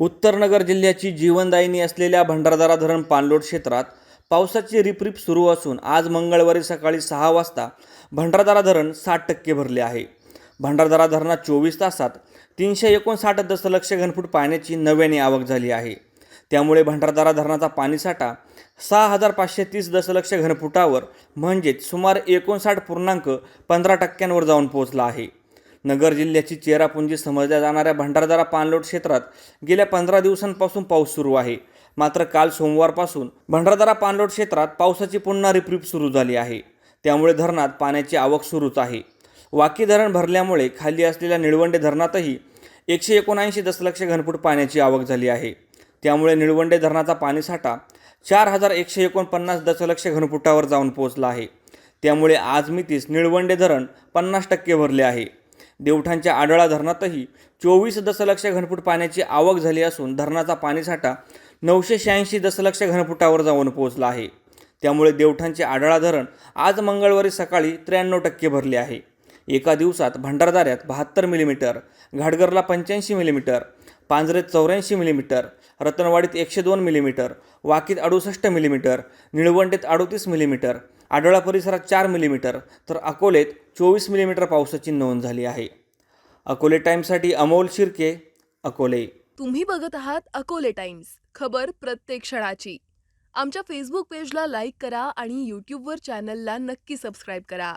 उत्तरनगर जिल्ह्याची जीवनदायिनी असलेल्या भंडारदारा धरण पाणलोट क्षेत्रात पावसाची रिपरिप सुरू असून आज मंगळवारी सकाळी सहा वाजता भंडारदारा धरण साठ टक्के भरले आहे. भंडारदारा धरणात चोवीस तासात तीनशे एकोणसाठ दशलक्ष घनफूट पाण्याची नव्याने आवक झाली आहे. त्यामुळे भंडारदारा धरणाचा पाणीसाठा सहा हजार पाचशे तीस दशलक्ष घनफुटावर म्हणजेच सुमारे एकोणसाठ पूर्णांक पंधरा टक्क्यांवर जाऊन पोहोचला आहे. नगर जिल्ह्याची चेरापुंजी समजल्या जाणाऱ्या भंडारदारा पाणलोट क्षेत्रात गेल्या पंधरा दिवसांपासून पाऊस सुरू आहे. मात्र काल सोमवारपासून भंडारदारा पाणलोट क्षेत्रात पावसाची पुन्हा रिपरिप सुरू झाली आहे. त्यामुळे धरणात पाण्याची आवक सुरूच आहे. वाकी धरण भरल्यामुळे खाली असलेल्या निळवंडे धरणातही एकशे एकोणऐंशी दशलक्ष घनफूट पाण्याची आवक झाली आहे. त्यामुळे निळवंडे धरणाचा पाणीसाठा चार हजार एकशे एकोणपन्नास दशलक्ष घनफुटावर जाऊन पोहोचला आहे. त्यामुळे आज मितीस निळवंडे धरण पन्नास टक्के भरले आहे. देवठाणच्या आडळा धरणातही चोवीस दशलक्ष घनफूट पाण्याची आवक झाली असून धरणाचा पाणीसाठा नऊशे शहाऐंशी दशलक्ष घनफुटावर जाऊन पोहोचला आहे. त्यामुळे देवठाणचे आडळा धरण आज मंगळवारी सकाळी त्र्याण्णव टक्के भरले आहे. एका दिवसात भंडारदाऱ्यात बहात्तर मिलीमीटर घाटगरला पंच्याऐंशी मिलीमीटर पांजरेत चौऱ्याऐंशी मिलीमीटर रतनवाडीत एकशे दोन मिलीमीटर वाकीत अडुसष्ट मिलीमीटर निळवंडेत अडोतीस मिलीमीटर आडोळा परिसरात चार मिलीमीटर तर अकोलेत चोवीस मिलीमीटर पावसाची नोंद झाली आहे. अकोले टाईम्ससाठी अमोल शिर्के अकोले. तुम्ही बघत आहात अकोले टाइम्स खबर प्रत्येक क्षणाची. आमच्या फेसबुक पेजला लाईक करा आणि यूट्यूबवर चॅनलला नक्की सबस्क्राईब करा.